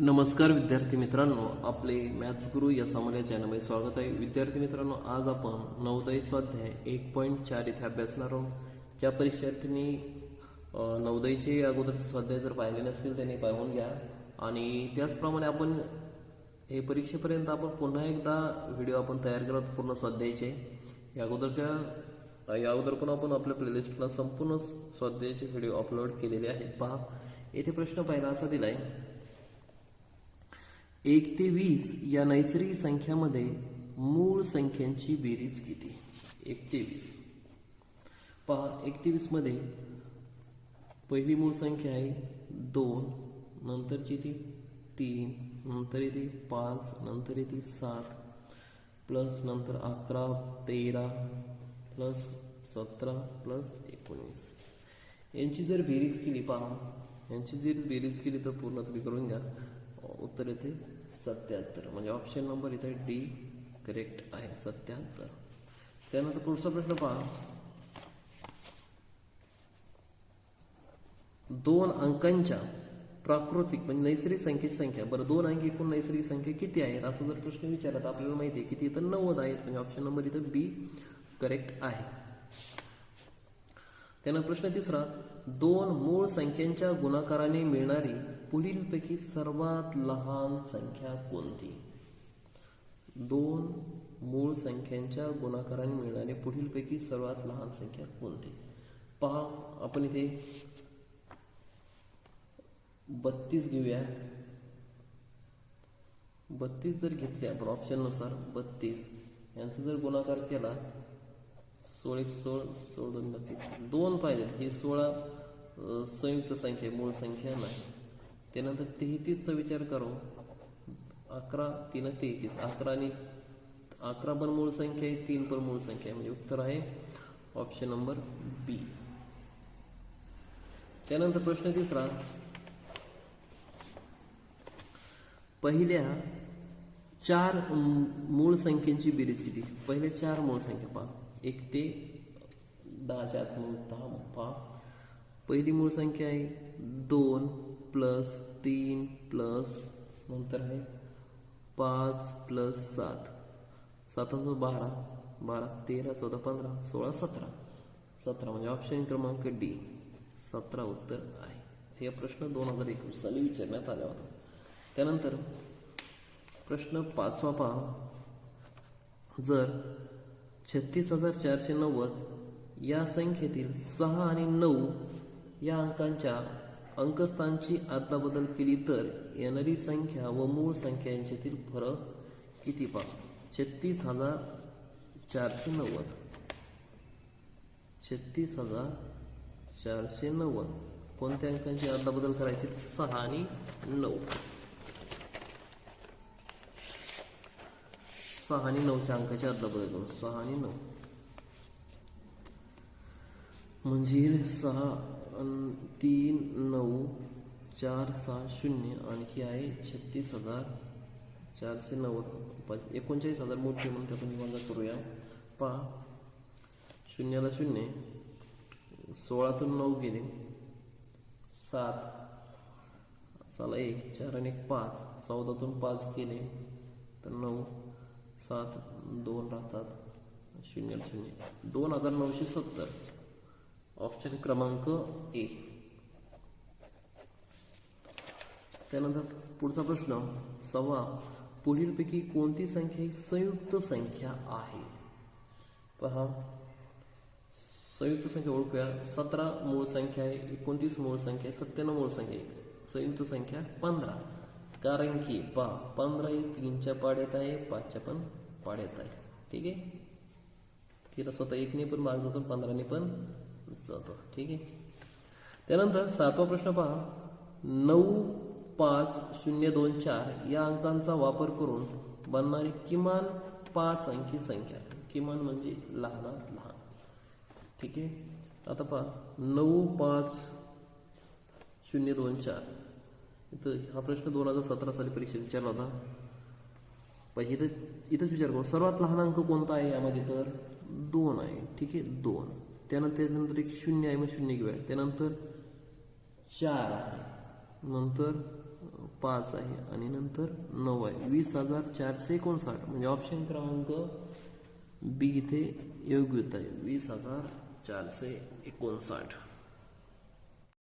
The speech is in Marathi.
नमस्कार विद्यार्थी मित्रांनो आपले मॅथ्स गुरु या सामान्य चॅनलमध्ये स्वागत आहे. विद्यार्थी मित्रांनो आज आपण नवोदय स्वाध्याय एक पॉईंट चार इथे अभ्यासणार आहोत. ज्या परीक्षार्थींनी अ, नवोदयचे अगोदरचे स्वाध्याय जर पाहिले नसतील त्यांनी पाहून घ्या. आणि त्याचप्रमाणे आपण हे परीक्षेपर्यंत आपण पुन्हा एकदा व्हिडिओ आपण तयार केला होता पूर्ण स्वाध्यायचे. या अगोदरच्या या अगोदर पण आपण आपल्या प्लेलिस्टला संपूर्ण स्वाध्यायाचे व्हिडिओ अपलोड केलेले आहेत. पहा येथे प्रश्न पहिला असा दिला आहे एक ते वीस या नैसर्गिक संख्यामध्ये मूळ संख्यांची बेरीज किती? एक ते वीस. पहा एक ते वीसमध्ये पहिली मूळ संख्या आहे दोन नंतरची ती तीन नंतर येते पाच नंतर येते सात प्लस नंतर अकरा तेरा प्लस सतरा प्लस एकोणीस. यांची जर बेरीज केली पहा यांची जर बेरीज केली तर पूर्ण तुम्ही करून घ्या. उत्तर येते सत्याहत्तर. म्हणजे ऑप्शन नंबर इथे डी करेक्ट आहे सत्याहत्तर. त्यानंतर पुढचा प्रश्न पहा. दोन अंकांच्या प्राकृतिक म्हणजे नैसर्गिक संख्येची संख्या. बरं दोन अंकी एकूण नैसर्गिक संख्या किती आहेत? असं जर प्रश्न विचारला तर आपल्याला माहिती आहे किती इथं नव्वद आहेत. म्हणजे ऑप्शन नंबर इथं बी करेक्ट आहे. त्यानंतर प्रश्न तिसरा. दोन मूळ संख्यांच्या गुणाकाराने मिळणारी पुढीलपैकी सर्वात लहान संख्या कोणती? दोन मूळ संख्यांच्या गुणाकाराने मिळणारी पुढीलपैकी सर्वात लहान संख्या कोणती? पहा आपण इथे बत्तीस घेऊया. बत्तीस जर घेतले आपण ऑप्शननुसार बत्तीस. यांचा जर गुणाकार केला सोळे सोळ सोळ दोन बत्तीस. दोन पाहिजे हे सोळा संयुक्त संख्या मूळ संख्या नाही. त्यानंतर तेहतीसचा विचार करू. अकरा तीन तेहतीस. अकरा आणि अकरा पण मूळ संख्या आहे तीन पण मूळ संख्या आहे. म्हणजे उत्तर आहे ऑप्शन नंबर बी त्यानंतर प्रश्न तिसरा. पहिल्या चार मूळ संख्येची बेरीज किती? पहिल्या चार मूळ संख्या पहा. एक ते दहाच्या आत दहा पहा. पहिली मूळ संख्या आहे दोन प्लस तीन प्लस नंतर आहे पाच प्लस सात. सातांचा बारा. बारा तेरा चौदा पंधरा सोळा सतरा. सतरा म्हणजे ऑप्शन क्रमांक डी सतरा उत्तर आहे. हे प्रश्न दोन हजार एकवीस साली विचारण्यात आला होता त्यानंतर प्रश्न पाचवा पहा. जर छत्तीस हजार चारशे नव्वद या संख्येतील सहा आणि नऊ या अंकांच्या अंकस्थानची अदलाबदल केली तर येणारी संख्या व मूळ संख्या यांच्यातील फरक किती पहा? छत्तीस हजार चारशे नव्वद. छत्तीस हजार चारशे नव्वद. कोणत्या अंकांची अदलाबदल करायची? तर सहा आणि नऊ. सहा आणि नऊच्या अंकाच्या अदलाबदल करू. सहा आणि नऊ. म्हणजे सहा. तीन नऊ चार सहा शून्य आणखी आहे छत्तीस हजार चारशे नव्वद पाच- एकोणचाळीस हजार मोठे म्हणून त्यातून वजा करूया. पा शून्याला शून्य. सोळातून नऊ गेले. सात. साला एक चार आणि एक पाच. चौदातून पाच गेले. तर नऊ. सात दोन राहतात. शून्य शून्य. दोन हजार नऊशे सत्तर. ऑप्शन क्रमांक ए. त्यानंतर पुढचा प्रश्न सव्वा पुढीलपैकी कोणती संख्या ही संयुक्त संख्या आहे? पहा. संयुक्त संख्या ओळखूया. सतरा मूळ संख्या आहे एकोणतीस मूळ संख्या आहे सत्त्याण्णव मूळ संख्या आहे. संयुक्त संख्या पंधरा. कारण की पा पंधरा ही तीनच्या पाड्यात आहे पाचच्या पण पाड्यात आहे. ठीक आहे? तिला स्वतः एकने पण मार्ग जातो पंधराने पण जातो. ठीक आहे? त्यानंतर सातवा प्रश्न पहा. नऊ पाच शून्य दोन चार या अंकांचा वापर करून बनणारी किमान पाच अंकी संख्या. किमान म्हणजे लहानात लहान. ठीक आहे? आता पहा. नऊ पाच शून्य दोन चार. इथं हा प्रश्न दोन हजार सतरा साली परीक्षेत विचारला होता. पण इथं इथंच विचार करू. सर्वात लहान अंक कोणता आहे यामध्ये तर दोन आहे. ठीक आहे? दोन. त्यानंतर त्यानंतर एक शून्य आहे मग शून्य घेऊया. त्यानंतर चार आहे. नंतर पाच आहे आणि नंतर नऊ आहे. वीस हजार चारशे एकोणसाठ. म्हणजे ऑप्शन क्रमांक बी इथे योग्य होत आहे. वीस हजार चारशे एकोणसाठ.